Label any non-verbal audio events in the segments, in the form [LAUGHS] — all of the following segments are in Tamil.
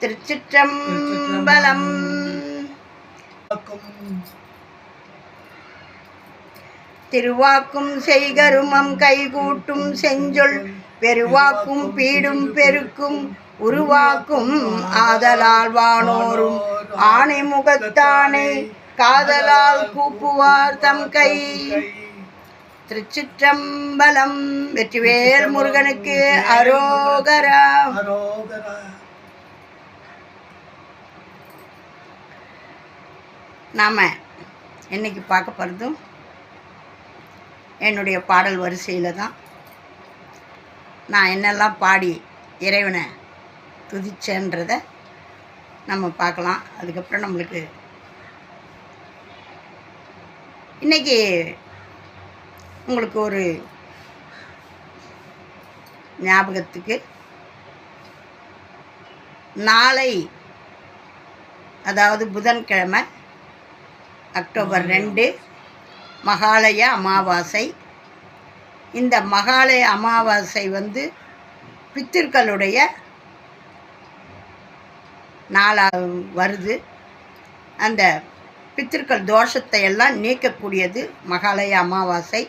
திருச்சிற்றம்பலம். திருவாக்கும் செய்கருமம் கைகூட்டும் செஞ்சொல் பெருவாக்கும் பீடும் பெருக்கும் உருவாக்கும் ஆதலால் வானோரும் ஆணை முகத்தானை காதலால் கூப்புவார் தம் கை. திருச்சிற்றம்பலம் வெற்றிவேல் முருகனுக்கு அரோகரா. நாம் இன்றைக்கி பார்க்க போகிறதும் என்னுடைய பாடல் வரிசையில் தான். நான் என்னெல்லாம் பாடி இறைவனை துதிச்சேன்றதை நம்ம பார்க்கலாம். அதுக்கப்புறம் நம்மளுக்கு இன்னைக்கு உங்களுக்கு ஒரு ஞாபகத்துக்கு நாளை அதாவது புதன்கிழமை அக்டோபர் ரெண்டு மகாலய அமாவாசை. இந்த மகாலய அமாவாசை வந்து பித்திருக்களுடைய நாளா வருது. அந்த பித்திருக்கள் தோஷத்தை எல்லாம் நீக்கக்கூடியது மகாலய அமாவாசை.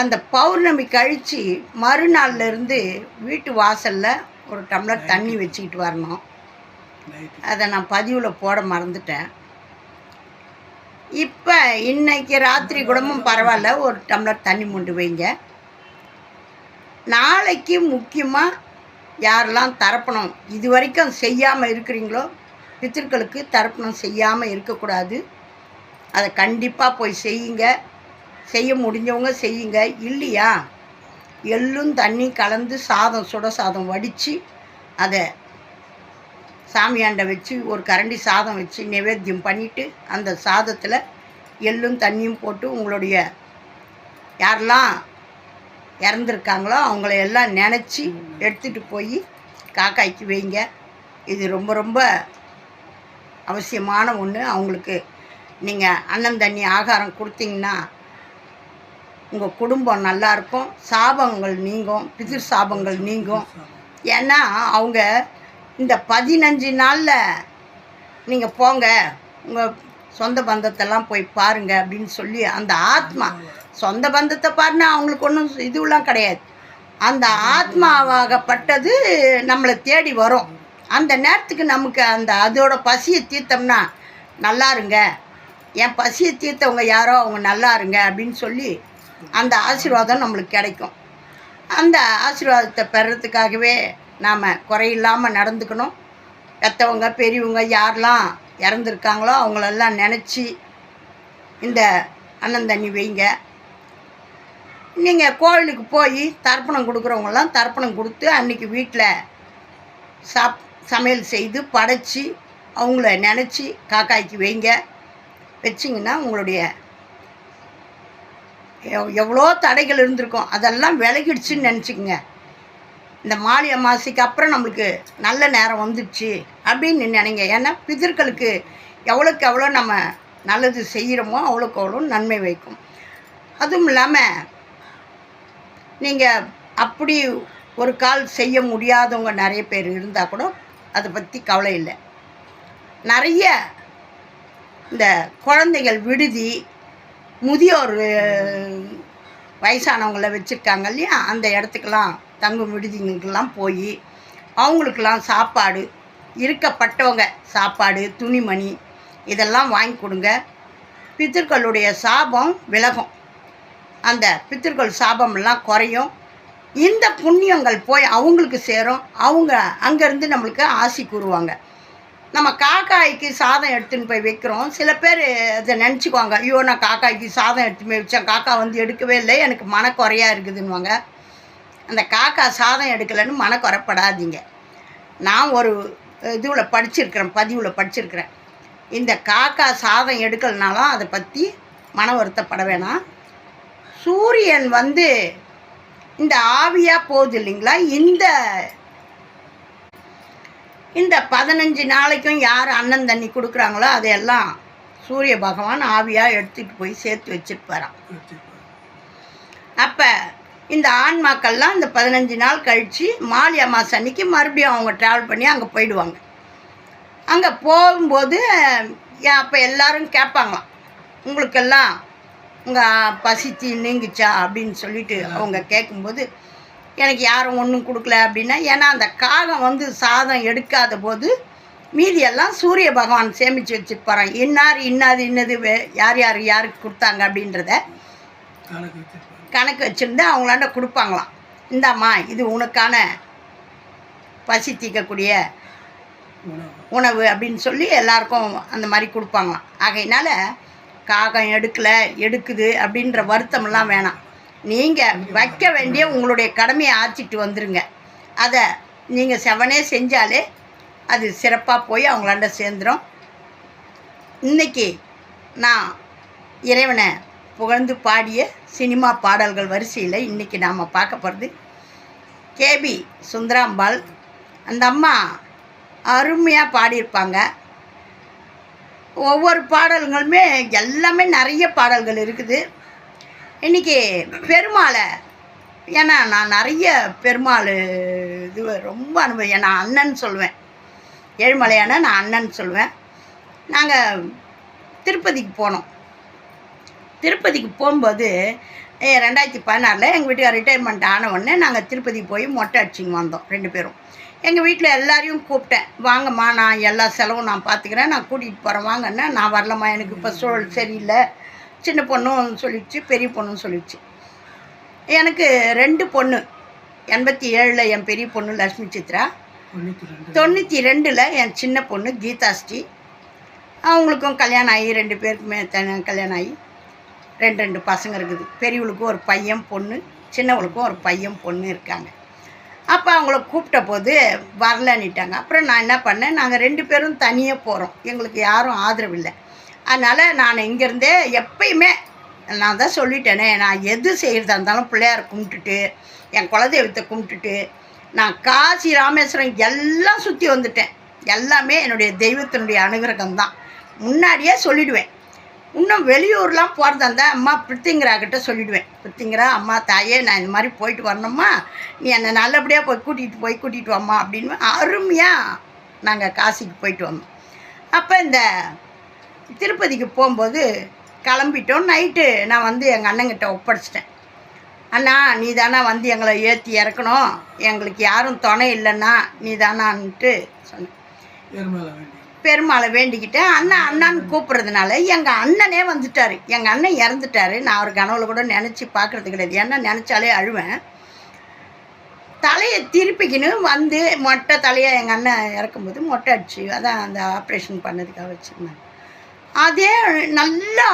அந்த பௌர்ணமி கழித்து மறுநாள்ல இருந்து வீட்டு வாசலில் ஒரு டம்ளர் தண்ணி வச்சுக்கிட்டு வரணும். அதை நான் பதிவில் போட மறந்துட்டேன். இப்போ இன்னைக்கு ராத்திரி கூடமும் பரவாயில்ல. ஒரு டம்ளர் தண்ணி மொண்டு வைங்க. நாளைக்கு முக்கியமாக யாரெல்லாம் தரப்பணம் இது வரைக்கும் செய்யாமல் இருக்கிறீங்களோ பித்திருக்களுக்கு தரப்பணம் செய்யாமல் இருக்கக்கூடாது. அதை கண்டிப்பாக போய் செய்யுங்க. செய்ய முடிஞ்சவங்க செய்யுங்க. இல்லையா? எள்ளும் தண்ணி கலந்து சாதம் சுட சாதம் வடித்து அதை சாமியாண்டை வச்சு ஒரு கரண்டி சாதம் வச்சு நிவேத்தியம் பண்ணிவிட்டு அந்த சாதத்தில் எள்ளும் தண்ணியும் போட்டு உங்களுடைய யாரெல்லாம் இறந்துருக்காங்களோ அவங்கள எல்லாம் நினச்சி எடுத்துகிட்டு போய் காக்காய்க்கு வைங்க. இது ரொம்ப ரொம்ப அவசியமான ஒன்று அவங்களுக்கு நீங்கள் அன்னம் தண்ணி ஆகாரம் கொடுத்தீங்கன்னா உங்கள் குடும்பம் நல்லாயிருக்கும் சாபங்கள் நீங்கும். பிதிர் சாபங்கள் நீங்கும். ஏன்னா அவங்க இந்த பதினஞ்சு நாளில் நீங்கள் போங்க. உங்கள் சொந்த பந்தத்தெல்லாம் போய் பாருங்க அப்படின்னு சொல்லி அந்த ஆத்மா சொந்த பந்தத்தை பாருன்னா அவங்களுக்கு ஒன்றும் இதுவெலாம் கிடையாது. அந்த ஆத்மாவாகப்பட்டது நம்மளை தேடி வரும். அந்த நேரத்துக்கு நமக்கு அந்த அதோட பசியை தீர்த்தம்னா நல்லா இருங்க. என் பசியை தீர்த்தவங்க யாரோ அவங்க நல்லா இருங்க அப்படின்னு சொல்லி அந்த ஆசீர்வாதம் நம்மளுக்கு கிடைக்கும். அந்த ஆசீர்வாதத்தை பெறத்துக்காகவே நாம் குறையில்லாமல் நடந்துக்கணும். பெற்றவங்க பெரியவங்க யாரெல்லாம் இறந்துருக்காங்களோ அவங்களெல்லாம் நினச்சி இந்த அன்னந்தண்ணி வைங்க. நீங்கள் கோவிலுக்கு போய் தர்ப்பணம் கொடுக்குறவங்களாம் தர்ப்பணம் கொடுத்து அன்றைக்கி வீட்டில் சாப் சமையல் செய்து படைச்சி அவங்கள நினச்சி காக்காய்க்கு வைங்க. வச்சிங்கன்னா உங்களுடைய எவ் எவ்வளோ தடைகள் இருந்திருக்கும். அதெல்லாம் விலகிடுச்சுன்னு நினச்சிக்கங்க. இந்த மாலை அமாவாசைக்கு அப்புறம் நம்மளுக்கு நல்ல நேரம் வந்துடுச்சு அப்படின்னு நினைங்க. ஏன்னா பிதர்களுக்கு எவ்வளோக்கு எவ்வளோ நம்ம நல்லது செய்கிறோமோ அவ்வளோக்கு அவ்வளோ நன்மை வைக்கும். அதுவும் இல்லாமல் நீங்கள் அப்படி ஒரு கால் செய்ய முடியாதவங்க நிறைய பேர் இருந்தால் கூட அதை பற்றி கவலை இல்லை. நிறைய இந்த குழந்தைகள் விடுதி முதியோர் வயசானவங்கள வச்சுருக்காங்க இல்லையா? அந்த இடத்துக்கெல்லாம் தங்கும் விடுதிங்களுக்கெல்லாம் போய் அவங்களுக்கெல்லாம் சாப்பாடு இருக்கப்பட்டவங்க சாப்பாடு துணிமணி இதெல்லாம் வாங்கி கொடுங்க. பித்திருக்களுடைய சாபம் விலகும். அந்த பித்திருக்கள் சாபமெல்லாம் குறையும். இந்த புண்ணியங்கள் போய் அவங்களுக்கு சேரும். அவங்க அங்கேருந்து நம்மளுக்கு ஆசி கூறுவாங்க. நம்ம காக்காய்க்கு சாதம் எடுத்துன்னு போய் வைக்கிறோம். சில பேர் அதை நினச்சிக்குவாங்க ஐயோ நான் காக்காய்க்கு சாதம் எடுத்துன்னு போய் வச்சேன். காக்கா வந்து எடுக்கவே இல்லை. எனக்கு மனக்குறையாக இருக்குதுன்னுவாங்க. அந்த காக்கா சாதம் எடுக்கலைன்னு மனக்குறைப்படாதீங்க. நான் ஒரு இதுவில் படிச்சிருக்கிறேன் பதிவில் படிச்சிருக்கிறேன். இந்த காக்கா சாதம் எடுக்கலனாலும் அதை பற்றி மன வருத்தப்பட வேணாம். சூரியன் வந்து இந்த ஆவியாக போகுது இல்லைங்களா? இந்த இந்த பதினஞ்சு நாளைக்கும் யார் அண்ணன் தண்ணி கொடுக்குறாங்களோ அதையெல்லாம் சூரிய பகவான் ஆவியாக எடுத்துகிட்டு போய் சேர்த்து வச்சுட்டு அப்போ இந்த ஆன்மாக்கள்லாம் இந்த பதினஞ்சு நாள் கழித்து மாலி அமாசை அன்னைக்கு மறுபடியும் அவங்க ட்ராவல் பண்ணி அங்கே போயிடுவாங்க. அங்கே போகும்போது அப்போ எல்லாரும் கேட்பாங்களாம். உங்களுக்கெல்லாம் உங்கள் பசிச்சு நீங்குச்சா அப்படின்னு சொல்லிட்டு அவங்க கேட்கும்போது எனக்கு யாரும் ஒன்றும் கொடுக்கல அப்படின்னா ஏன்னா அந்த காகம் வந்து சாதம் எடுக்காத போது மீதியெல்லாம் சூரிய பகவான் சேமித்து வச்சுருப்பாரான் இன்னார் இன்னாது இன்னது வே- யார் யார் யாருக்கு கொடுத்தாங்க அப்படின்றத கணக்கு வச்சுருந்து அவங்களாண்ட கொடுப்பாங்களாம். இந்தாம்மா இது உனக்கான பசி தீர்க்கக்கூடிய உணவு. உணவு அப்படின்னு சொல்லி எல்லாருக்கும் அந்த மாதிரி கொடுப்பாங்களாம். ஆகையினால காகம் எடுக்கல எடுக்குது அப்படின்ற வருத்தமெல்லாம் வேணாம். நீங்கள் வைக்க வேண்டிய உங்களுடைய கடமையை ஆற்றிட்டு வந்துருங்க. அதை நீங்கள் செவனே செஞ்சாலே அது சிறப்பாக போய் அவங்களாண்ட சேர்ந்துடும் இன்னைக்கு நான் இறைவனை புகழ்ந்து பாடிய சினிமா பாடல்கள் வரிசையில் இன்றைக்கி நாம் பார்க்க போகிறது கேபி சுந்தராம்பாள். அந்த அம்மா அருமையாக பாடியிருப்பாங்க. ஒவ்வொரு பாடல்களுமே எல்லாமே நிறைய பாடல்கள் இருக்குது. இன்றைக்கி பெருமாளை ஏன்னா நான் நிறைய பெருமாள் இது ரொம்ப அனுபவம். நான் அண்ணன் சொல்லுவேன். ஏழுமலையான நான் அண்ணன் சொல்லுவேன். நாங்கள் திருப்பதிக்கு போனோம். திருப்பதிக்கு போகும்போது ரெண்டாயிரத்தி பதினாறில் எங்கள் வீட்டுக்கு ரிட்டையர்மெண்ட் ஆன உடனே நாங்கள் திருப்பதிக்கு போய் மொட்டை அடிச்சிங்க வந்தோம் ரெண்டு பேரும். எங்கள் வீட்டில் எல்லாரையும் கூப்பிட்டேன். வாங்கம்மா நான் எல்லா செலவும் நான் பார்த்துக்கிறேன் நான் கூட்டிகிட்டு போகிறேன் வாங்கன்னா நான் வரலம்மா. எனக்கு இப்போ சூழல் சரியில்லை. சின்ன பொண்ணும் சொல்லிடுச்சு பெரிய பொண்ணும் சொல்லிடுச்சு. எனக்கு ரெண்டு பொண்ணு. எண்பத்தி ஏழில் என் பெரிய பொண்ணு லக்ஷ்மி சித்ரா. தொண்ணூற்றி ரெண்டு. தொண்ணூற்றி ரெண்டில் என் சின்ன பொண்ணு கீதாஸ்ரீ. அவங்களுக்கும் கல்யாணம் ஆகி ரெண்டு பேருக்குமே கல்யாணம் ஆகி ரெண்டு ரெண்டு பசங்க இருக்குது. பெரியவளுக்கும் ஒரு பையன் பொண்ணு சின்னவளுக்கும் ஒரு பையன் பொண்ணு இருக்காங்க. அப்போ அவங்கள கூப்பிட்ட போது வரலன்னுட்டாங்க. அப்புறம் நான் என்ன பண்ணேன் நாங்கள் ரெண்டு பேரும் தனியாக போகிறோம் எங்களுக்கு யாரும் ஆதரவு இல்லை. அதனால் நான் இங்கேருந்தே எப்பயுமே நான் தான் சொல்லிட்டேனே நான் எது செய்கிறதா இருந்தாலும் பிள்ளையார் கும்பிட்டுட்டு என் குலதெய்வத்தை கும்பிட்டுட்டு நான் காசி ராமேஸ்வரம் எல்லாம் சுற்றி வந்துட்டேன். எல்லாமே என்னுடைய தெய்வத்தினுடைய அனுகிரகம் தான் முன்னாடியே சொல்லிடுவேன். இன்னும் வெளியூர்லாம் போகிறதா இருந்தால் அம்மா பிரித்திங்கரா சொல்லிவிடுவேன் பிரித்திங்கரா அம்மா தாயே நான் இந்த மாதிரி போயிட்டு வரணும்மா நீ என்னை நல்லபடியாக போய் கூட்டிகிட்டு போய் கூட்டிகிட்டு வாம்மா அப்படின்னு அருமையாக நாங்கள் காசிக்கு போயிட்டு வந்தோம். அப்போ இந்த திருப்பதிக்கு போகும்போது கிளம்பிட்டோம். நைட்டு நான் வந்து எங்கள் அண்ணங்கிட்ட ஒப்படைச்சிட்டேன். அண்ணா நீ தானே வந்து எங்களை ஏற்றி இறக்கணும். எங்களுக்கு யாரும் துணை இல்லைன்னா நீ தானான்ட்டு சொன்னேன். பெருமாளை வேண்டிக்கிட்டேன் அண்ணன் அண்ணான்னு கூப்பிட்றதுனால எங்கள் அண்ணனே வந்துட்டார். எங்கள் அண்ணன் இறந்துட்டாரு. நான் அவர் கனவுல கூட நினச்சி பார்க்குறது கிடையாது. ஏன்னா நினச்சாலே அழுவேன். தலையை திருப்பிக்கின்னு வந்து மொட்டை தலையை எங்கள் அண்ணன் இறக்கும்போது மொட்டை அடிச்சு அதான் அந்த ஆப்ரேஷன் பண்ணதுக்காக வச்சுருந்தாங்க. அதே நல்லா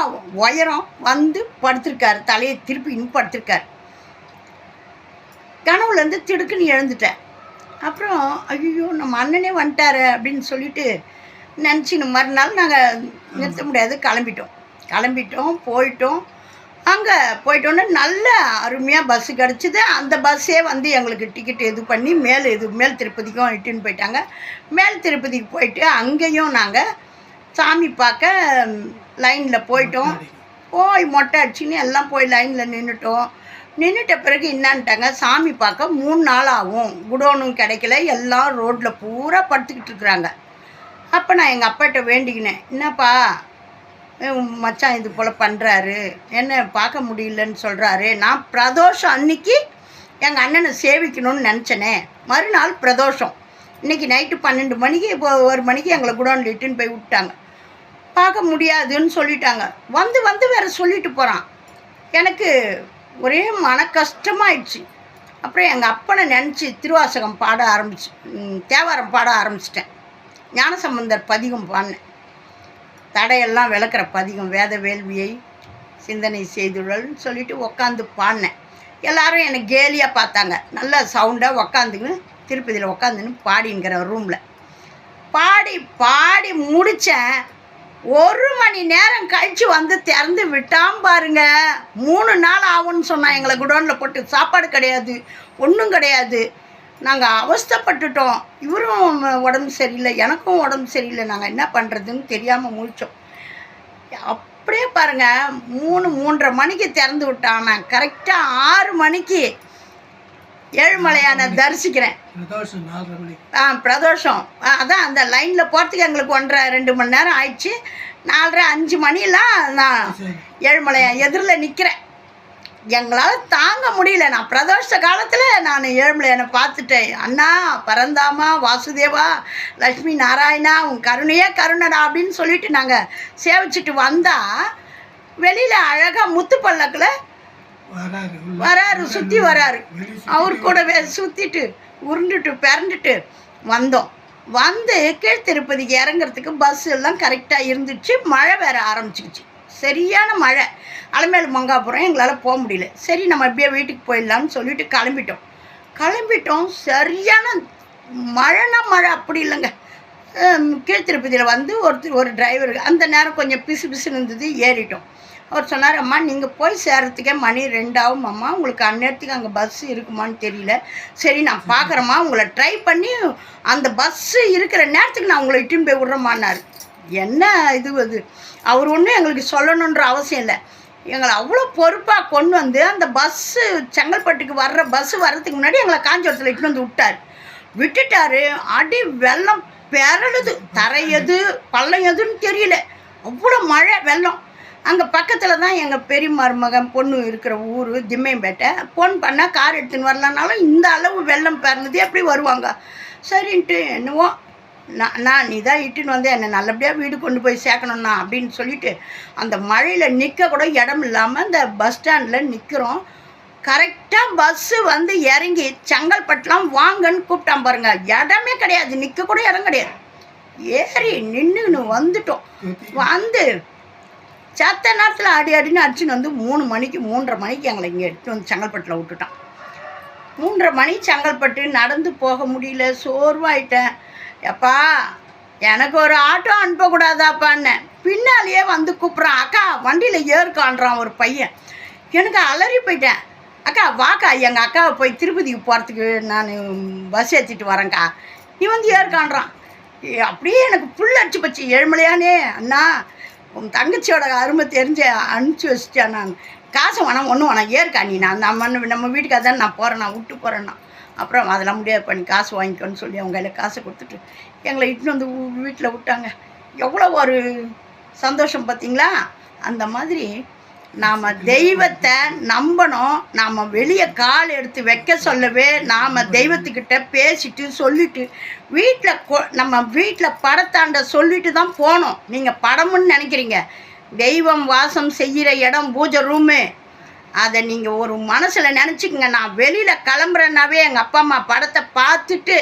உயரம் வந்து படுத்திருக்காரு தலையை திருப்பின்னு படுத்திருக்காரு. கனவுலேருந்து திடுக்குன்னு எழுந்துட்டேன். அப்புறம் ஐயோ நம்ம அண்ணனே வந்துட்டாரு அப்படின்னு சொல்லிட்டு நினச்சின்னு மறுநாள் நாங்கள் நிறுத்த முடியாது கிளம்பிட்டோம். கிளம்பிட்டோம் போயிட்டோம். அங்கே போயிட்டோன்னே நல்ல அருமையாக பஸ்ஸு கிடச்சிது. அந்த பஸ்ஸே வந்து எங்களுக்கு டிக்கெட் இது பண்ணி மேல் இது மேல் திருப்பதிக்கும் இட்டுன்னு போயிட்டாங்க. மேல் திருப்பதிக்கு போயிட்டு அங்கேயும் நாங்கள் சாமி பார்க்க லைனில் போயிட்டோம். போய் மொட்டை அடிச்சுன்னு எல்லாம் போய் லைனில் நின்றுட்டோம் நின்றுட்ட பிறகு என்னான்ட்டாங்க சாமி பார்க்க மூணு நாள் ஆகும். குடோனும் கிடைக்கல எல்லாம் ரோட்டில் பூரா படுத்துக்கிட்டு இருக்கிறாங்க. அப்போ நான் எங்கள் அப்பாட்ட வேண்டிக்கினேன் என்னப்பா மச்சான் இது போல் பண்ணுறாரு என்ன பார்க்க முடியலன்னு சொல்கிறாரு நான் பிரதோஷம் அன்னைக்கு எங்கள் அண்ணனை சேவிக்கணும்னு நினச்சனே. மறுநாள் பிரதோஷம். இன்னைக்கு நைட்டு பன்னெண்டு மணிக்கு இப்போ ஒரு மணிக்கு எங்களை குடோனில் இட்டுன்னு போய் விட்டாங்க. பார்க்க முடியாதுன்னு சொல்லிட்டாங்க. வந்து வந்து வேறு சொல்லிட்டு போகிறான் எனக்கு ஒரே மன கஷ்டமாயிடுச்சு. அப்புறம் எங்கள் அப்பனை நினச்சி திருவாசகம் பாட ஆரம்பிச்சு தேவாரம் பாட ஆரம்பிச்சிட்டேன். ஞானசம்பந்தர் பதிகம் பாடினேன். தடையெல்லாம் விளக்குற பதிகம் வேத வேள்வியை சிந்தனை செய்துள்ளல்னு சொல்லிட்டு உக்காந்து பாடினேன். எல்லாரும் என்னை கேலியாக பார்த்தாங்க. நல்லா சவுண்டாக உக்காந்துக்குன்னு திருப்பதியில் உக்காந்துன்னு பாடிங்கிற ரூமில் பாடி பாடி முடித்தேன் ஒரு மணி நேரம் கழிச்சு வந்து திறந்து விட்டான் பாருங்க. மூணு நாள் ஆகும்னு சொன்னான் எங்களை குடோனில் போட்டு சாப்பாடு கிடையாது ஒன்றும் கிடையாது. நாங்கள் அவஸ்தைப்பட்டுட்டோம். இவரும் உடம்பு சரியில்லை எனக்கும் உடம்பு சரியில்லை. நாங்கள் என்ன பண்ணுறதுன்னு தெரியாமல் முழிச்சோம். அப்படியே பாருங்கள் மூணு மூன்றரை மணிக்கு திறந்து விட்டான் நான் கரெக்டாக ஆறு மணிக்கு ஏழுமலையான தரிசிக்கிறேன். ஆ பிரதோஷம். அதான் அந்த லைனில் போகிறதுக்கு எங்களுக்கு ஒன்றரை ரெண்டு மணி நேரம் ஆயிடுச்சு. நாலரை அஞ்சு மணிலாம் நான் ஏழுமலையான் எதிரில் நிற்கிறேன் எங்களால் தாங்க முடியல. நான் பிரதோஷ காலத்தில் நான் ஏழுமலையானை பார்த்துட்டேன். அண்ணா பரந்தாமா வாசுதேவா லக்ஷ்மி நாராயணா உன் கருணையே கருணடா அப்படின்னு சொல்லிட்டு நாங்கள் சேவிச்சிட்டு வந்தால் வெளியில் அழகாக முத்து பல்லக்கில் வராரு. சுற்றி வராரு. அவர் கூடவே சுற்றிட்டு உருண்டுட்டு பிறண்டுட்டு வந்தோம். வந்து கீழ் திருப்பதிக்கு இறங்குறதுக்கு பஸ் எல்லாம் கரெக்டாக இருந்துச்சு. மழை வேற ஆரம்பிச்சிக்கிச்சு. சரியான மழை. அலமேலு மங்காபுரம் எங்களால் போக முடியல. சரி நம்ம அப்படியே வீட்டுக்கு போயிடலாம்னு சொல்லிட்டு கிளம்பிட்டோம். கிளம்பிட்டோம். சரியான மழைனா மழை அப்படி இல்லைங்க. ஹம், கீழ் திருப்பதியில் வந்து ஒருத்தர் ஒரு டிரைவர் அந்த நேரம் கொஞ்சம் பிசு பிசுன்னு இருந்தது ஏறிட்டோம். அவர் சொன்னார் அம்மா நீங்கள் போய் சேர்றதுக்கே மணி ரெண்டாகும் அம்மா. உங்களுக்கு அந்நேரத்துக்கு அங்கே பஸ்ஸு இருக்குமான்னு தெரியல. சரி நான் பார்க்குறேம்மா உங்களை ட்ரை பண்ணி அந்த பஸ்ஸு இருக்கிற நேரத்துக்கு நான் உங்களை இட்டுன்னு போய் விட்றேம்மான்னாரு. என்ன இது அது? அவர் ஒன்றும் எங்களுக்கு சொல்லணுன்ற அவசியம் இல்லை. எங்களை அவ்வளோ பொறுப்பாக கொண்டு வந்து அந்த பஸ்ஸு செங்கல்பட்டுக்கு வர்ற பஸ்ஸு வர்றதுக்கு முன்னாடி எங்களை காஞ்சிபுரத்தில் இட்டுன்னு வந்து விட்டார். விட்டுட்டாரு. அடி வெள்ளம் பெறலுது தரை எது பள்ளம் எதுன்னு தெரியல. அவ்வளோ மழை வெள்ளம். அங்கே பக்கத்தில் தான் எங்கள் பெரிய மருமகன் பொண்ணு இருக்கிற ஊர் திம்மையம்பேட்டை. ஃபோன் பண்ணால் கார் எடுத்துன்னு வரலனாலும் இந்த அளவு வெள்ளம் பிறந்தது எப்படி வருவாங்க? சரின்ட்டு என்னவோ நான் நான் நீ தான் இட்டுன்னு வந்து என்னை நல்லபடியாக வீடு கொண்டு போய் சேர்க்கணும்ண்ணா அப்படின்னு சொல்லிட்டு அந்த மழையில் நிற்க கூட இடம் இல்லாமல் அந்த பஸ் ஸ்டாண்டில் நிற்கிறோம் கரெக்டாக பஸ்ஸு வந்து இறங்கி செங்கல்பட்டுலாம் வாங்கன்னு கூப்பிட்டான் பாருங்க. இடமே கிடையாது நிற்க கூட இடம் கிடையாது. ஏறி நின்றுன்னு வந்துட்டோம். வந்து சத்த நேரத்தில் அடி அடின்னு அடிச்சுன்னு வந்து மூணு மணிக்கு மூன்றரை மணிக்கு எங்களை இங்கே எடுத்து வந்து செங்கல்பட்டில் விட்டுட்டான். மூன்றரை மணி செங்கல்பட்டு நடந்து போக முடியல சோர்வாயிட்டேன். எப்பா எனக்கு ஒரு ஆட்டோ அனுப்பக்கூடாதாப்பான்னு பின்னாலேயே வந்து கூப்பிட்றான். அக்கா வண்டியில் ஏறுக்கான்றான் ஒரு பையன். எனக்கு அலறி போயிட்டேன். அக்கா வாக்கா எங்கள் அக்காவை போய் திருப்பதிக்கு போகிறதுக்கு நான் பஸ் ஏற்றிட்டு வரேன்க்கா. நீ வந்து ஏற்கான்றான் அப்படியே எனக்கு புல் அடிச்சு போச்சு. ஏழ்மலையானே அண்ணா. உன் தங்கச்சியோட அருமை தெரிஞ்சு அனுப்பிச்சி வச்சிட்டேன் நான்? காசு வேணாம் ஒன்றும் வேணாம். ஏற்கா நீ நான் நம்ம நம்ம வீட்டுக்காக தான் நான் போகிறேன் நான் விட்டு போகிறேன்னா அப்புறம் அதெல்லாம் முடியாது பண்ணி காசு வாங்கிக்கோன்னு சொல்லி அவங்க கையில் காசை கொடுத்துட்டு எங்களை இட்டுன்னு வந்து வீட்டில் விட்டாங்க. எவ்வளோ ஒரு சந்தோஷம் பார்த்தீங்களா அந்த மாதிரி நாம் தெய்வத்தை நம்பணும். நாம் வெளியே கால் எடுத்து வைக்க சொல்லவே நாம் தெய்வத்துக்கிட்ட பேசிட்டு சொல்லிட்டு வீட்டில் நம்ம வீட்டில் படத்தாண்ட சொல்லிட்டு தான் போகணும். நீங்கள் படமுன்னு நினைக்கிறீங்க. தெய்வம் வாசம் செய்கிற இடம் பூஜை ரூமு அதை நீங்கள் ஒரு மனசில் நினச்சிக்கங்க. நான் வெளியில் கிளம்புறேன்னாவே எங்கள் அப்பா அம்மா படத்தை பார்த்துட்டு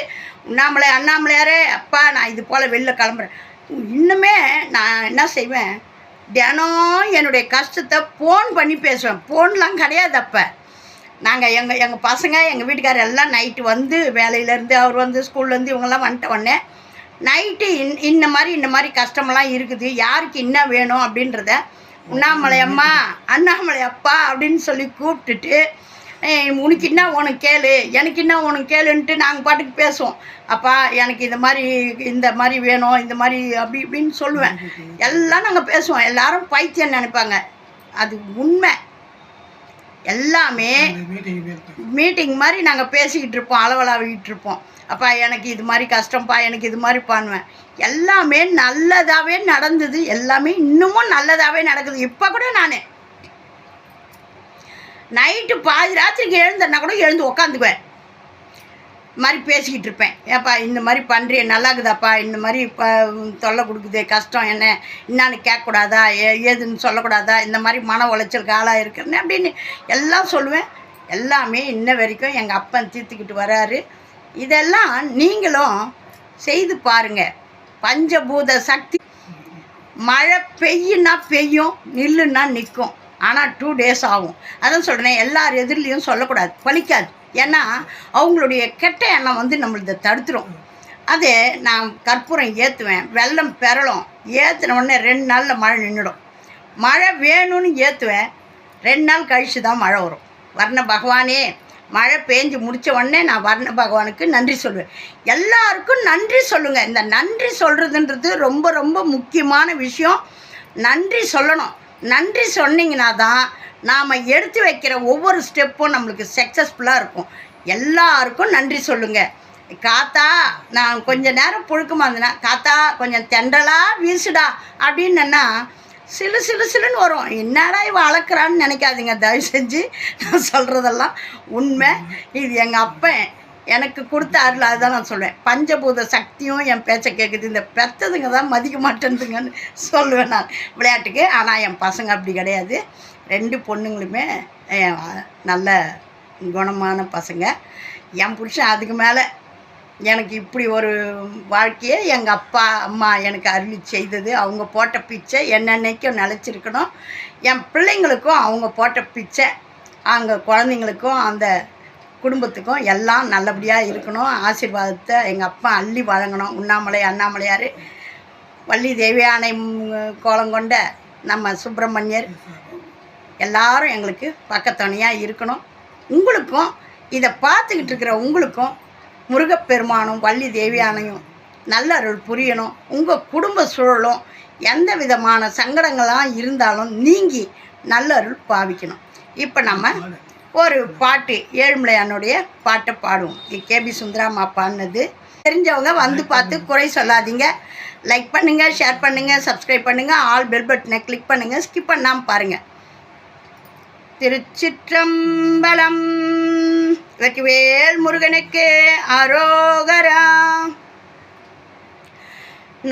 உண்ணாமலை அண்ணாமலையாரே அப்பா நான் இது போல் வெளில கிளம்புறேன். இன்னுமே நான் என்ன செய்வேன்? தினம் என்னுடைய கஷ்டத்தை ஃபோன் பண்ணி பேசுவேன். ஃபோன்லாம் கிடையாது அப்போ. நாங்கள் எங்கள் எங்கள் பசங்க எங்கள் வீட்டுக்காரர் எல்லாம் நைட்டு வந்து வேலையிலேருந்து அவர் வந்து ஸ்கூல்லேருந்து இவங்கெல்லாம் வந்துட்ட உடனே நைட்டு இன் இந்த மாதிரி இந்த மாதிரி கஷ்டமெல்லாம் இருக்குது. யாருக்கு என்ன வேணும்? அப்படின்றத உண்ணாமலை அம்மா அண்ணாமலை அப்பா அப்படின்னு சொல்லி கூப்பிட்டுட்டு உனக்கு என்ன உனக்கு கேளு எனக்கு என்ன உனக்கு கேளுன்ட்டு நாங்கள் பாட்டுக்கு பேசுவோம். அப்பா எனக்கு இந்த மாதிரி இந்த மாதிரி வேணும் இந்த மாதிரி அப்படி இப்படின்னு சொல்லுவேன். எல்லாம் நாங்கள் பேசுவோம். எல்லாரும் பைத்தியம் நினைப்பாங்க. அது உண்மை. எல்லாமே மீட்டிங் மீட்டிங் மாதிரி நாங்கள் பேசிக்கிட்டு இருப்போம் அளவலாவிக்கிட்டு இருப்போம். அப்பா எனக்கு இது மாதிரி கஷ்டம்ப்பா எனக்கு இது மாதிரி பண்ணுவேன். எல்லாமே நல்லதாகவே நடந்தது. எல்லாமே இன்னமும் நல்லதாகவே நடக்குது. இப்போ கூட நான். நைட்டு பாதி ராத்திரிக்கு எழுந்தேன்னா கூட எழுந்து உக்காந்துக்குவேன். மாதிரி பேசிக்கிட்டு இருப்பேன். ஏப்பா இந்த மாதிரி பண்ணுறிய நல்லாக்குதாப்பா இந்த மாதிரி இப்போ தொல்லை கொடுக்குது கஷ்டம் என்ன என்னான்னு கேட்கக்கூடாதா ஏ ஏதுன்னு சொல்லக்கூடாதா இந்த மாதிரி மன உளைச்சலுக்கு ஆளாக இருக்குன்னு அப்படின்னு எல்லாம் சொல்லுவேன். எல்லாமே இன்ன வரைக்கும் எங்கள் அப்பன் தீர்த்துக்கிட்டு வராரு. இதெல்லாம் நீங்களும் செய்து பாருங்க. பஞ்சபூத சக்தி மழை பெய்யுன்னா பெய்யும் நில்லுன்னா நிற்கும். ஆனால் டூ டேஸ் ஆகும். அதான் சொல்கிறேன் எல்லார் எதிரிலையும் சொல்லக்கூடாது பழிக்காது. ஏன்னா அவங்களுடைய கெட்ட எண்ணம் வந்து நம்மளது தடுத்துரும். அது நான் கற்பூரம் ஏற்றுவேன் வெள்ளம் பெறலும். ஏற்றின உடனே ரெண்டு நாளில் மழை நின்றுடும் மழை வேணும்னு ஏற்றுவேன் ரெண்டு நாள் கழித்து தான் மழை வரும். வர்ண பகவானே மழை பேஞ்சு முடித்த உடனே நான் வர்ண பகவானுக்கு நன்றி சொல்லுவேன். எல்லாருக்கும் நன்றி சொல்லுங்கள் இந்த நன்றி சொல்கிறதுன்றது ரொம்ப ரொம்ப முக்கியமான விஷயம். நன்றி சொல்லணும். நன்றி சொன்னீங்கன்னா தான் நாம் எடுத்து வைக்கிற ஒவ்வொரு ஸ்டெப்பும் நம்மளுக்கு சக்ஸஸ்ஃபுல்லாக இருக்கும். எல்லாருக்கும் நன்றி சொல்லுங்கள் காத்தா நான் கொஞ்ச நேரம் புழுக்கமாக இருந்தேன்னா காத்தா கொஞ்சம் தென்றலா வீசுடா அப்படின்னா சிலு சிலு சிலுன்னு வரும். என்னடா இவ அளக்குறான்னு நினைக்காதீங்க. தயவு செஞ்சு நான் சொல்கிறதெல்லாம் உண்மை. இது எங்கள் அப்பன். எனக்கு கொடுத்த அருள் அதுதான் நான் சொல்லுவேன் பஞ்சபூத சக்தியும் என் பேச்சை கேட்குது இந்த பெத்ததுங்க தான் மதிக்க மாட்டேன்துங்கன்னு சொல்லுவேன் நான் விளையாட்டுக்கு. ஆனால் என் பசங்க அப்படி கிடையாது. ரெண்டு பொண்ணுங்களுமே நல்ல குணமான பசங்க. என் புருஷன் அதுக்கு மேலே எனக்கு இப்படி ஒரு வாழ்க்கையை எங்கள் அப்பா அம்மா எனக்கு அருளி செய்தது. அவங்க போட்ட பிச்சை என்னென்னைக்கும் நிலச்சிருக்கணும். என் பிள்ளைங்களுக்கும் அவங்க போட்ட பிச்சை அவங்க குழந்தைங்களுக்கும் அந்த குடும்பத்துக்கும் எல்லாம் நல்லபடியாக இருக்கணும். ஆசீர்வாதத்தை எங்கள் அப்பா அள்ளி வழங்கணும். உண்ணாமலை அண்ணாமலையார் வள்ளி தேவியானை கோலம் கொண்ட நம்ம சுப்பிரமணியர் எல்லாரும் எங்களுக்கு பக்கத்துணையாக இருக்கணும். உங்களுக்கும் இதை பார்த்துக்கிட்டு இருக்கிற உங்களுக்கும் முருகப்பெருமானும் வள்ளி தேவியானையும் நல்ல அருள் புரியணும். உங்கள் குடும்ப சூழலும் எந்த விதமான சங்கடங்களாம் இருந்தாலும் நீங்கி நல்ல அருள் பாவிக்கணும். இப்போ நம்ம ஒரு பாட்டு ஏழுமலையானுடைய பாட்டை பாடுவோம். இது கேபி சுந்தராமா பாடினது தெரிஞ்சவங்க வந்து பார்த்து குறை சொல்லாதீங்க. லைக் பண்ணுங்கள் ஷேர் பண்ணுங்கள் சப்ஸ்கிரைப் பண்ணுங்கள் ஆல் பெல் பட்டனை கிளிக் பண்ணுங்கள் ஸ்கிப் பண்ணாமல் பாருங்கள் திருச்சிற்றம்பலம் வெற்றிவேல் முருகனுக்கு அரோகரா.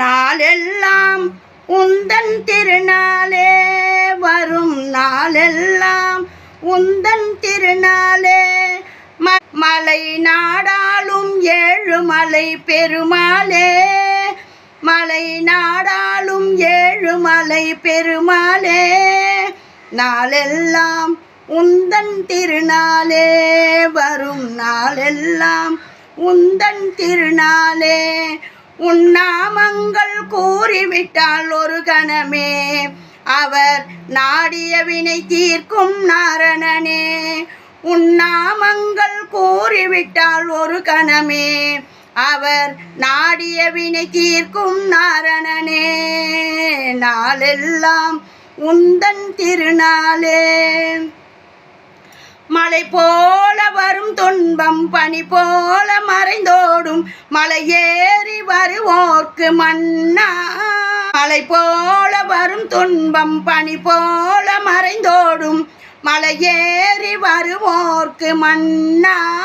நாளெல்லாம் உந்தன் திருநாளே வரும் நாளெல்லாம் உந்தன் திருநாளே. மலை நாடாலும் ஏழு மலை பெருமாளே. மலை நாடாலும் ஏழு மலை பெருமாளே. நாளெல்லாம் உந்தன் திருநாளே. வரும் நாளெல்லாம் உந்தன் திருநாளே. உன் நாமங்கள் கூறிவிட்டால் ஒரு கணமே. அவர் நாடிய வினை தீர்க்கும் நாரணனே. உன்னாமங்கள் கூறிவிட்டால் ஒரு கணமே. அவர் நாடிய வினை தீர்க்கும் நாரணனே. நாளெல்லாம் உந்தன் திருநாளே. மலை போல வரும் துன்பம் பனி போல மறைந்தோடும் மலை ஏறி வருவோர்க்கு மன்னா மலை போல வரும் துன்பம் பனி போல மறைந்தோடும். மலை ஏறி வருவோர்க்கு மன்னா.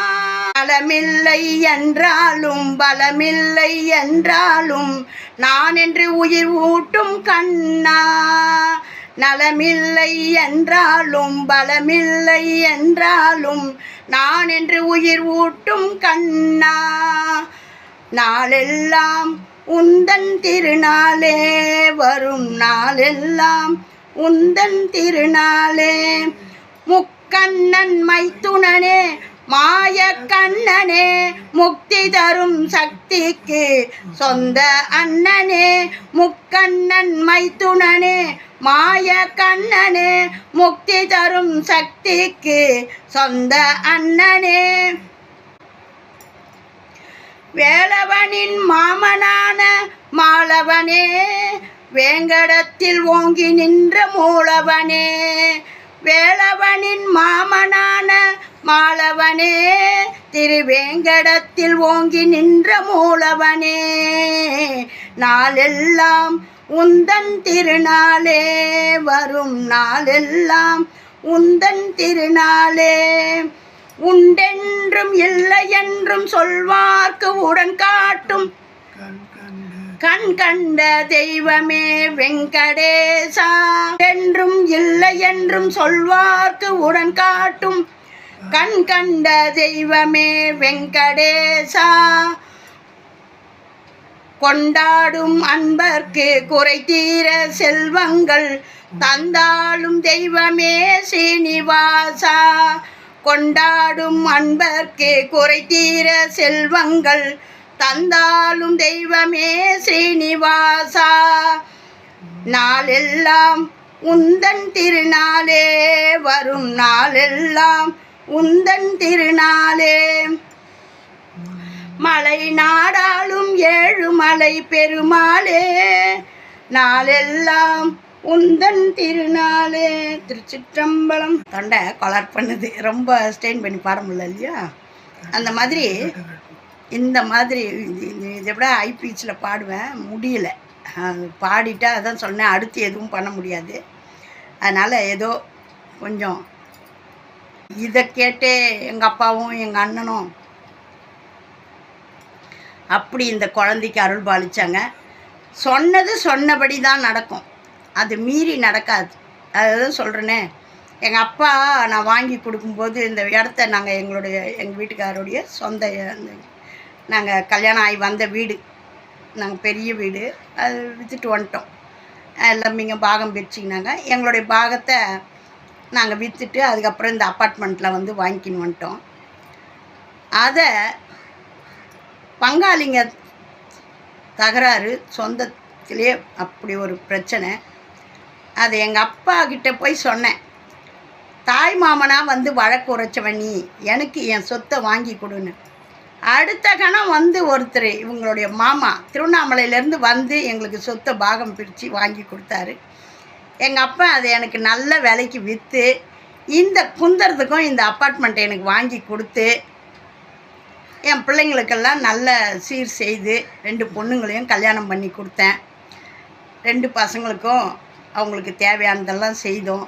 பலமில்லை என்றாலும் பலமில்லை என்றாலும் நான் என்று உயிர் ஊட்டும் கண்ணா. நலமில்லை என்றாலும் பலமில்லை என்றாலும் நான் என்று உயிர் ஊட்டும் கண்ணா. நாளெல்லாம் உந்தன் திருநாளே வரும் நாளெல்லாம். உந்தன் திருநாளே முக்கண்ணன் மைத்துனனே மாய கண்ணனே முக்தி தரும் சக்திக்கு சொந்த அண்ணனே. முக்கண்ணன் மைத்துனனே மாய கண்ணனே முக்தி தரும் சக்திக்கு சொந்த அண்ணனே. வேலவனின் மாமனான மாலவனே வேங்கடத்தில் ஓங்கி நின்ற மூலவனே வேலவனின் மாமனான மாலவனே திருவேங்கடத்தில் ஓங்கி நின்ற மூலவனே நாளெல்லாம் உந்தன் திருநாளே வரும் நாளெல்லாம் உந்தன் திருநாளே உண்டென்றும் இல்லை என்றும் சொல்வார்க்கு உடன் காட்டும். கண் கண்டு கண் கண்ட தெய்வமே வெங்கடேசா. என்றும் இல்லை என்றும் சொல்வார்க்கு உடன் காட்டும். கண் கண்ட தெய்வமே வெங்கடேசா. கொண்டாடும் அன்பர்க்கு குறை தீர செல்வங்கள் தந்தாலும் தெய்வமே சீனிவாசா. கொண்டாடும் அன்பர்க்கே குறை தீர செல்வங்கள் தந்தாலும் தெய்வமே ஸ்ரீனிவாசா. நாளெல்லாம் உந்தன் திருநாளே வரும் நாளெல்லாம் உந்தன் திருநாளே. மலை நாடாளும் ஏழு மலை பெருமாளே நாளெல்லாம் உந்தன் திருநாளே திருச்சிற்றம்பலம். தொண்டை கொலார் பண்ணுது. ரொம்ப ஸ்டெயின் பண்ணி பாட முடியல இல்லையா? அந்த மாதிரி இந்த மாதிரி இதை விட ஹை பீச்சில் பாடுவேன். முடியல. அது பாடிட்டா அதான் சொன்னேன் அடுத்து எதுவும் பண்ண முடியாது. அதனால் ஏதோ கொஞ்சம் இதை கேட்டே எங்கள் அப்பாவும் எங்கள் அண்ணனும் அப்படி இந்த குழந்தைக்கு அருள் பாலிச்சாங்க சொன்னது சொன்னபடி தான் நடக்கும். அது மீறி நடக்காது. அதுதான் சொல்கிறேனே எங்கள் அப்பா நான் வாங்கி கொடுக்கும்போது இந்த இடத்த நாங்கள் எங்களுடைய எங்கள் வீட்டுக்காரோடைய சொந்த நாங்கள் கல்யாணம் ஆகி வந்த வீடு. நாங்கள் பெரிய வீடு. அது விற்றுட்டு வந்துட்டோம். எல்லாம் இங்கே பாகம் பிரிச்சிங்கனாங்க எங்களுடைய பாகத்தை நாங்கள் விற்றுட்டு அதுக்கப்புறம் இந்த அப்பார்ட்மெண்ட்டில் வந்து வாங்கிக்கின்னு வந்துட்டோம். அதை பங்காளிங்க தகராறு சொந்தத்திலே அப்படி ஒரு பிரச்சனை. அது எங்கள் அப்பா கிட்ட போய் சொன்னேன். தாய் மாமனாக வந்து வழக்கு உரைச்சவன் நீ எனக்கு என் சொத்தை வாங்கி கொடுன்னு. அடுத்த கணம் வந்து ஒருத்தர் இவங்களுடைய மாமா திருவண்ணாமலையிலேருந்து வந்து எங்களுக்கு சொத்தை பாகம் பிரித்து வாங்கி கொடுத்தாரு. எங்கள் அப்பா அதை எனக்கு நல்ல விலைக்கு விற்று இந்த குந்தரத்துக்கும் இந்த அப்பார்ட்மெண்ட்டை எனக்கு வாங்கி கொடுத்து என் பிள்ளைங்களுக்கெல்லாம் நல்ல சீர் செய்து ரெண்டு பொண்ணுங்களையும் கல்யாணம் பண்ணி கொடுத்தேன். ரெண்டு பசங்களுக்கும் அவங்களுக்கு தேவையானதெல்லாம் செய்தோம்.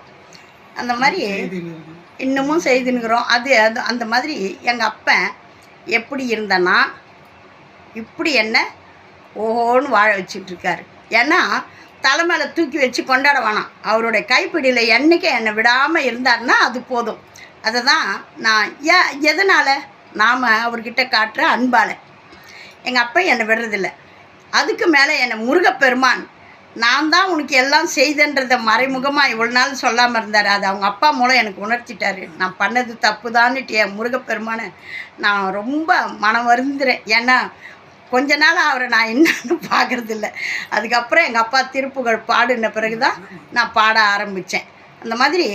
அந்த மாதிரி இன்னமும் செய்துனுக்குறோம் அது அது அந்த மாதிரி எங்கள் அப்பன் எப்படி இருந்தனா இப்படி என்ன ஓஹோன்னு வாழ வச்சுட்டு இருக்காரு ஏன்னா தலை மேலே தூக்கி வச்சு கொண்டாட வேணாம். அவருடைய கைப்பிடியில் என்னைக்கு என்னை விடாமல் இருந்தாருன்னா அது போதும். அதை தான் நான் ஏ எதனால்? நாம் அவர்கிட்ட காட்டுற அன்பால். எங்கள் அப்பா என்னை விடுறதில்ல. அதுக்கு மேலே என்னை முருகப்பெருமான் நான் தான் உனக்கு எல்லாம் செய்தன்றதை மறைமுகமாக இவ்வளோ நாள் சொல்லாமல் இருந்தார். அது அவங்க அப்பா மூலம் எனக்கு உணர்த்திட்டார். நான் பண்ணது தப்பு தான்னுட்டு என் முருகப்பெருமானை நான் ரொம்ப மனம் வருந்துறேன். ஏன்னா கொஞ்ச நாள் அவரை நான் என்னன்னு [LAUGHS] பார்க்கறதில்ல. அதுக்கப்புறம் எங்கள் அப்பா திருப்புகழ் பாடின பிறகு தான் நான் பாட ஆரம்பித்தேன் அந்த மாதிரி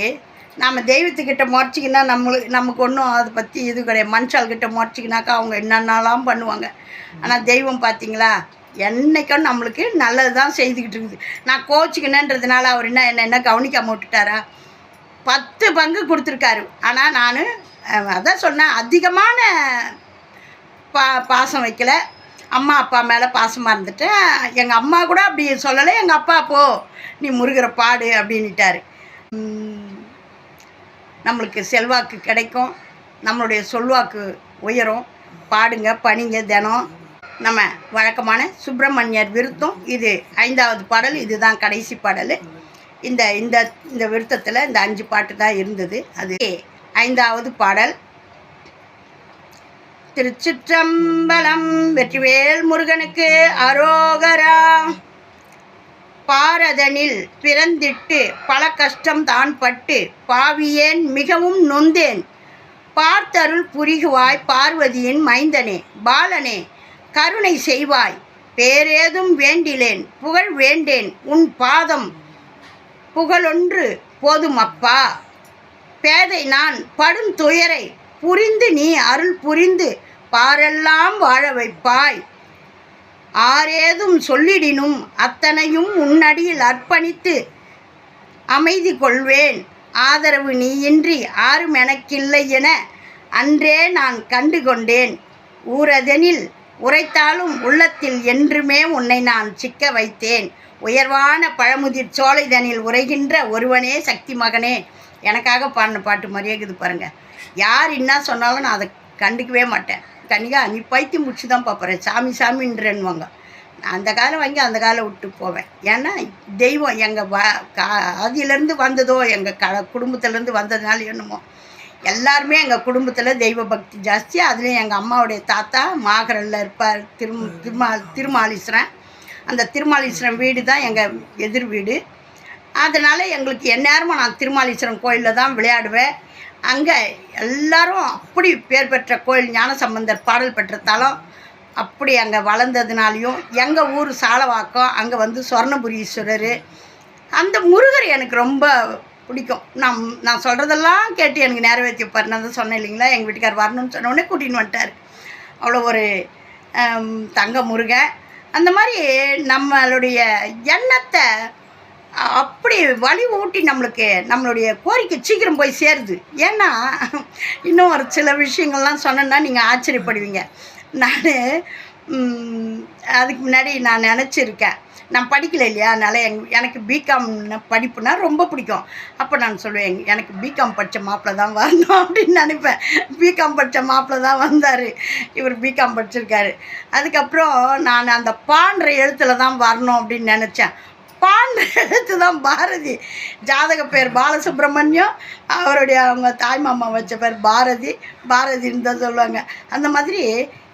நாம் தெய்வத்துக்கிட்ட முறைச்சிக்கினா நம்மளுக்கு நமக்கு ஒன்றும் அதை பற்றி இது கிடையாது. மனுஷால்கிட்ட முறைச்சிக்கினாக்கா அவங்க என்னென்னலாம் பண்ணுவாங்க. ஆனால் தெய்வம் பார்த்தீங்களா என்னைக்கும் நம்மளுக்கு நல்லது தான் செய்துக்கிட்டு இருக்குது. நான் கோச்சிக்கணுன்றதுனால அவர் என்ன என்ன என்ன கவனிக்காம விட்டுட்டாரா? பத்து பங்கு கொடுத்துருக்காரு. ஆனால் நான் அதான் சொன்னேன் அதிகமான பா பாசம் வைக்கல. அம்மா அப்பா மேலே பாசமாக இருந்துட்டேன். எங்கள் அம்மா கூட அப்படி சொல்லலை. எங்கள் அப்பா போ நீ முருகிற பாடு அப்படின்ட்டாரு நம்மளுக்கு செல்வாக்கு கிடைக்கும். நம்மளுடைய சொல்வாக்கு உயரும். பாடுங்க பணிங்க தினம். நம்ம வழக்கமான சுப்பிரமணியர் விருத்தம். இது ஐந்தாவது பாடல். இதுதான் கடைசி பாடல். இந்த இந்த இந்த விருத்தத்தில் இந்த அஞ்சு பாட்டு தான் இருந்தது. அது ஐந்தாவது பாடல். திருச்சிற்றம்பலம் வெற்றிவேல் முருகனுக்கு அரோகரா. பாரதனில் பிறந்திட்டு பல கஷ்டம் தான் பட்டு பாவியேன் மிகவும் நொந்தேன். பார்த்தருள் புரிகுவாய் பார்வதியின் மைந்தனே பாலனே. கருணை செய்வாய். பேரேதும் வேண்டிலேன் புகழ் வேண்டேன் உன் பாதம் புகழொன்று போதும் அப்பா பேதை நான் படும் துயரை புரிந்து நீ அருள் புரிந்து பாரெல்லாம் வாழ வைப்பாய். ஆரேதும் சொல்லிடினும் அத்தனையும் உன்னடியில் அர்ப்பணித்து அமைதி கொள்வேன். ஆதரவு நீயின்றி ஆறும் எனக்கில்லை என அன்றே நான் கண்டு கொண்டேன் ஊரதெனில் உரைத்தாலும் உள்ளத்தில் என்றுமே உன்னை நான் சிக்க வைத்தேன். உயர்வான பழமுதிர் சோலைதனில் உரைகின்ற ஒருவனே சக்தி மகனே. எனக்காக பாடின பாட்டு மாதிரியே இருக்குது பாருங்கள் யார் என்ன சொன்னாலும் நான் அதை கண்டுக்கவே மாட்டேன். கன்னிகா நீ பைத்தியம் முடிச்சு தான் பார்ப்பறேன் சாமி சாமின்றன்வாங்க நான் அந்த காலம் வாங்கி அந்த காலம் விட்டு போவேன். ஏன்னா தெய்வம் எங்கள் வா கா அதிலேருந்து வந்ததோ எங்கள் க குடும்பத்துலேருந்து வந்ததுனால என்னமோ. எல்லாருமே எங்கள் குடும்பத்தில் தெய்வ பக்தி ஜாஸ்தி. அதுலேயும் எங்கள் அம்மாவுடைய தாத்தா மாகரல்ல இருப்பார். திரு திருமா திருமாலீஸ்வரன். அந்த திருமாலீஸ்வரன் வீடு தான் எங்கள் எதிர் வீடு. அதனால் எங்களுக்கு எந்நேரமும் நான் திருமாலீஸ்வரன் கோயிலில் தான் விளையாடுவேன். அங்கே எல்லாரும் அப்படி பேர் பெற்ற கோயில் ஞானசம்பந்தர் பாடல் பெற்றதாலும் அப்படி அங்கே வளர்ந்ததுனாலையும் எங்கள் ஊர் சாலவாக்கம் அங்கே வந்து சொர்ணபுரீஸ்வரர். அந்த முருகர் எனக்கு ரொம்ப பிடிக்கும். நான் நான் சொல்கிறதெல்லாம் கேட்டு எனக்கு நிறைவேற்றி வைப்பார் நான் தான் சொன்னேன் இல்லைங்களா? எங்கள் வீட்டுக்கார் வரணும்னு சொன்னோடனே கூட்டின்னு வந்துட்டார். அவ்வளோ ஒரு தங்க முருகன் அந்த மாதிரி நம்மளுடைய எண்ணத்தை அப்படி வழி ஊட்டி நம்மளுக்கு நம்மளுடைய கோரிக்கை சீக்கிரம் போய் சேருது. ஏன்னா இன்னும் ஒரு சில விஷயங்கள்லாம் சொன்னேன்னா நீங்கள் ஆச்சரியப்படுவீங்க. நான் அதுக்கு முன்னாடி நான் நினச்சிருக்கேன். நான் படிக்கல இல்லையா? அதனால் எங் எனக்கு பிகாம் படிப்புனா ரொம்ப பிடிக்கும். அப்போ நான் சொல்லுவேன் எனக்கு பிகாம் படித்த மாப்பிள்ள தான் வரணும் அப்படின்னு நினைப்பேன். பிகாம் படித்த மாப்பிள்ள தான் வந்தார். இவர் பிகாம் படிச்சிருக்காரு. அதுக்கப்புறம் நான் அந்த பான்ற எழுத்தில் தான் வரணும் அப்படின்னு நினச்சேன். பாண்ட எழுத்து தான் பாரதி. ஜாதக பேர் பாலசுப்ரமணியம். அவருடைய அவங்க தாய் மாமா வச்ச பேர் பாரதி. பாரதின்னு தான் சொல்லுவாங்க. அந்த மாதிரி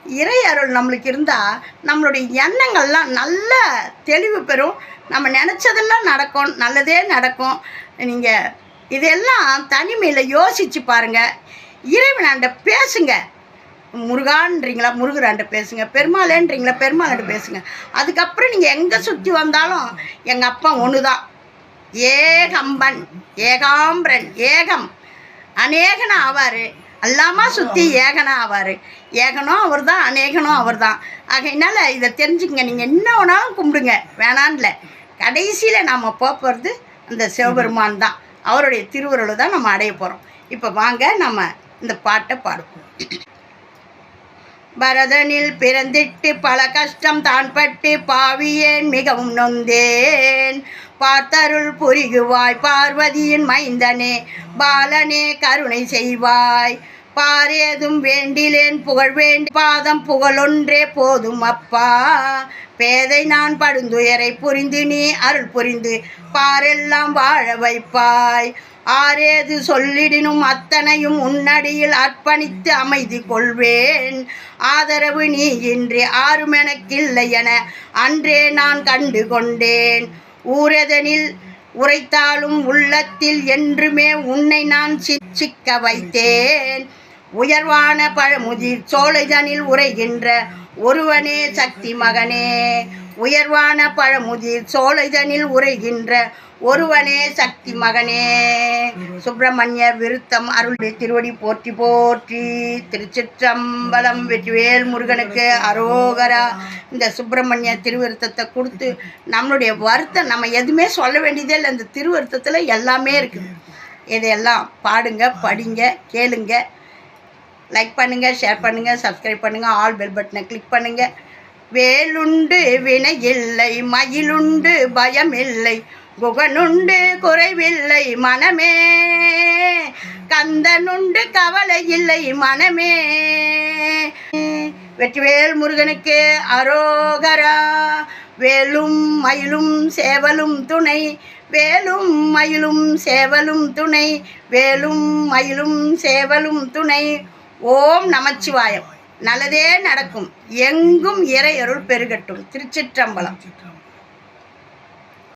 இறை அருள் நம்மளுக்கு இருந்தால் நம்மளுடைய எண்ணங்கள்லாம் நல்ல தெளிவு பெறும். நம்ம நினச்சதெல்லாம் நடக்கும் நல்லதே நடக்கும். நீங்கள் இதெல்லாம் தனிமையில் யோசித்து பாருங்கள் இறைவனாண்ட பேசுங்க. முருகான்றீங்களா முருகராண்ட பேசுங்க. பெருமாளேன்றீங்களா பெருமாளாண்ட பேசுங்க. அதுக்கப்புறம் நீங்கள் எங்கே சுற்றி வந்தாலும் எங்கள் அப்பா ஒன்று தான் ஏகம்பன் ஏகாம்பரன் ஏகம். அநேகனா ஆவார். அல்லாமா சுற்றி ஏகனா ஆவார் ஏகனும் அவர். தான் அநேகனும் அவர் தான் ஆகையினால இதை தெரிஞ்சுக்கங்க. நீங்கள் என்ன வேணாலும் கும்பிடுங்க. வேணான்ல. கடைசியில் நாம் போகிறது அந்த சிவபெருமான் தான். அவருடைய திருவுருளை தான் நம்ம அடைய போகிறோம் இப்போ வாங்க நம்ம இந்த பாட்டை பாடுவோம். பரதனில் பிறந்திட்டு பல கஷ்டம் தான் பட்டு பாவியேன் மிகவும் நொந்தேன். பார்த்தருள் புரிகுவாய் பார்வதியின் மைந்தனே பாலனே கருணை செய்வாய். பாரேதும் வேண்டிலேன் புகழ் வேண்டி பாதம் புகழொன்றே போதும் அப்பா. பேதை நான் படுந்துயரை புரிந்து நீ அருள் புரிந்து பாரெல்லாம் வாழ வைப்பாய். ஆரேது சொல்லிடினும் அத்தனையும் உன்னடியில் அர்ப்பணித்து அமைதி கொள்வேன். ஆதரவு நீ இன்றி ஆறும் எனக்கில்லை என அன்றே நான் கண்டு கொண்டேன். ஊரதனில் உரைத்தாலும் உள்ளத்தில் என்றுமே உன்னை நான் சிக்க வைத்தேன். உயர்வான பழமுதிர் சோலைதனில் உரைகின்ற ஒருவனே சக்தி மகனே. உயர்வான பழமுதிர் சோலைதனில் உரைகின்ற ஒருவனே சக்தி மகனே. சுப்பிரமணியர் விருத்தம் அருள் திருவடி போற்றி போற்றி திருச்சிற்றம்பலம் வெற்றிவேல் முருகனுக்கு அரோகரா. இந்த சுப்பிரமணிய திருவிருத்தத்தை கொடுத்து நம்மளுடைய வருத்தம் நம்ம எதுவுமே சொல்ல வேண்டியதே இல்லை. இந்த திருவிருத்தத்தில் எல்லாமே இருக்குது இதையெல்லாம் பாடுங்க படிங்க கேளுங்க. லைக் பண்ணுங்கள் ஷேர் பண்ணுங்கள் சப்ஸ்கிரைப் பண்ணுங்கள் ஆல் பெல் பட்டனை கிளிக் பண்ணுங்கள் வேலுண்டு வினை இல்லை மயிலுண்டு பயம் இல்லை. குகனுண்டு குறைவில்லை மனமே. கந்தனுண்டு கவலை இல்லை மனமே. வெற்றிவேல் முருகனுக்கு அரோகரா. வேலும் மயிலும் சேவலும் துணை. வேலும் மயிலும் சேவலும் துணை. வேலும் மயிலும் சேவலும் துணை. ஓம் நமச்சிவாயம். நல்லதே நடக்கும். எங்கும் இறை அருள் பெருகட்டும். திருச்சிற்றம்பலம்.